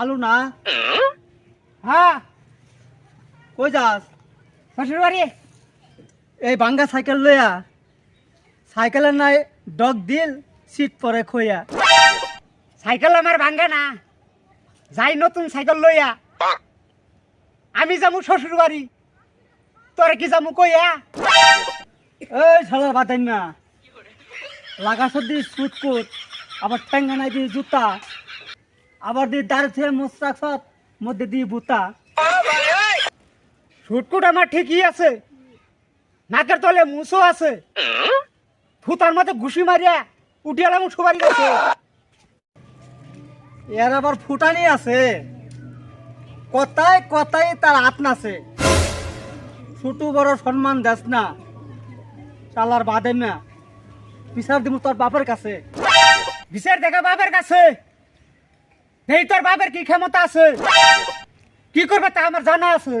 আলু না? হ্যাঁ। কই যাস? শ্বশুর বাড়ি। এই বাঙ্গা সাইকেল লইয়া। সাইকেলের নাই ডগ দিল সিট পরে খইয়া। সাইকেল আমার ভাঙ্গে না। যাই নতুন সাইকেল লইয়া। আমি যাব শ্বশুর বাড়ি। তোরে কি যাব কইয়া? এই শালার বাতাই না লাগা সর্দি সুটকুট আবার ঠ্যাঙ্গা নাই দিয়ে জুতা। আবার থেকে মোস্তাক সব মধ্যে দিয়ে বুতা। শুটকুট আমার ঠিকই আছে। নাকের তলে মুসো আছে। ফুতার মধ্যে ঘুষি মারিয়া উঠিয়ালাম সুবারি গেছে এর আবার ফুটানি আছে। কথায় কথায় তার নাছে ছোট বড় সম্মান দেস না। শালার বাদে না। বিচার দিব তোর বাপের কাছে। বিচার দেখা বাপের কাছে। এই তোর বাপের কি ক্ষমতা আছে? কি করবে তা আমার জানা আছে।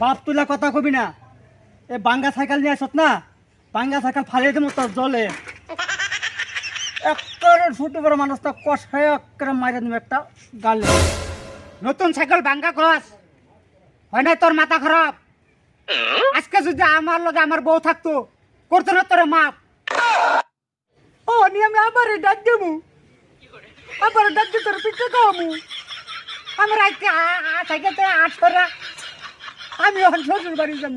বাপ তুলা কথা কবি না। এ বাঙ্গা সাইকেল নিয়ে আসত না? বাঙ্গা সাইকেল ফালিয়ে দেবো তোর জলে। একেবারে ছোট বড় মানুষটা কষায় একেবারে মাইরে দেবো একটা গালে। নতুন সাইকেল ভাঙ্গা কস হয় না তোর মাথা খারাপ? আজকে যদি আমার লগে আমার বউ থাকতো, করতো না তোর মাপ? ও নি আমি আবার ডাক দেবো। আবার ডাক দিয়ে তোর পিঠে খাওয়াবো আমার আট করে। আমি এখন শ্বশুর বাড়ি যাব।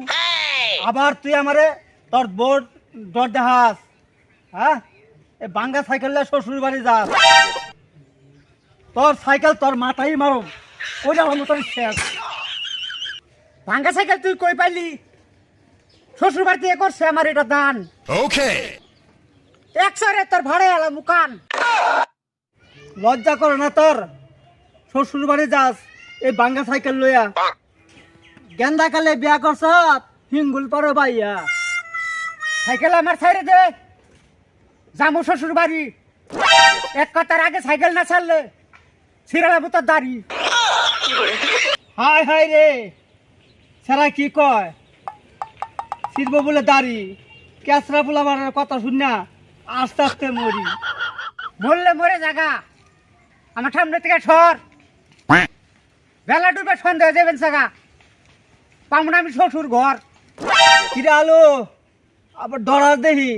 আবার তুই আমারে তোর বোর্ড ডর দেখাস হ্যাঁ? এ বাঙ্গা সাইকেল নিয়ে শ্বশুর বাড়ি যাস তোর সাইকেল তোর মাথায় মারো। ওইটা হলো তোর শেষ। ভাঙ্গা সাইকেল তুই কই পাইলি? শ্বশুর বাড়িতে এ করছে আমার এটা দান। Okay. একসারে তোর ভাড়ে এলাম মুকান। লজ্জা করে না তোর। শ্বশুর বাড়ি যাস, এই বাঙ্গা সাইকেল লইয়া। গেন্দা কালে বিয়া করছ, হিঙ্গুল পরে বাইয়া সাইকেল আমার ছাইরে দে। জামু শ্বশুর বাড়ি এক কথার আগে সাইকেল না ছাড়লে ছিড়ালাম তোর দাড়ি। হাই হাই রে। সারা কি কয়? শিরব বলে দাড়ি। ক্যাসরা বলে আমার কথা শুন না আস্তে আস্তে মরি। বললে মরে জাগা। আমার সামনে থেকে সর। বেলা ডুবে সন্দেহ দেবেন জাগা পামন আমি শ্বশুর ঘর। কিরে আলো? আবার ডরার দেহি।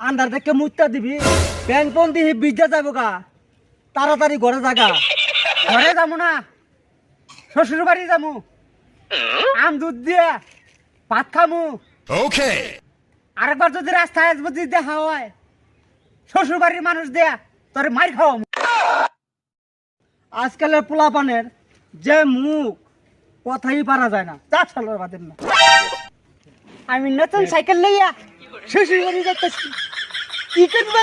আন্ধার দেখে মুত্তা দিবি। ব্যাংক পন দিহি বিদ্যা যাব গা। তাড়াতাড়ি ঘরে জাগা ঘরে যাব না। শ্বশুর বাড়ি যাব। আম দুধ দিয়ে ভাত খামু। Okay. আরেকবার যদি রাস্তায় যদি দেখা হয় শ্বশুর বাড়ির মানুষ দেয়া তোর মার খাওয়া আজকালের পোলাপানের যে মুখ, কথাই পারা যায় না। চার সালের বাদের না। আমি নতুন সাইকেল লইয়া শ্বশুর বাড়ি যাচ্ছি কি করব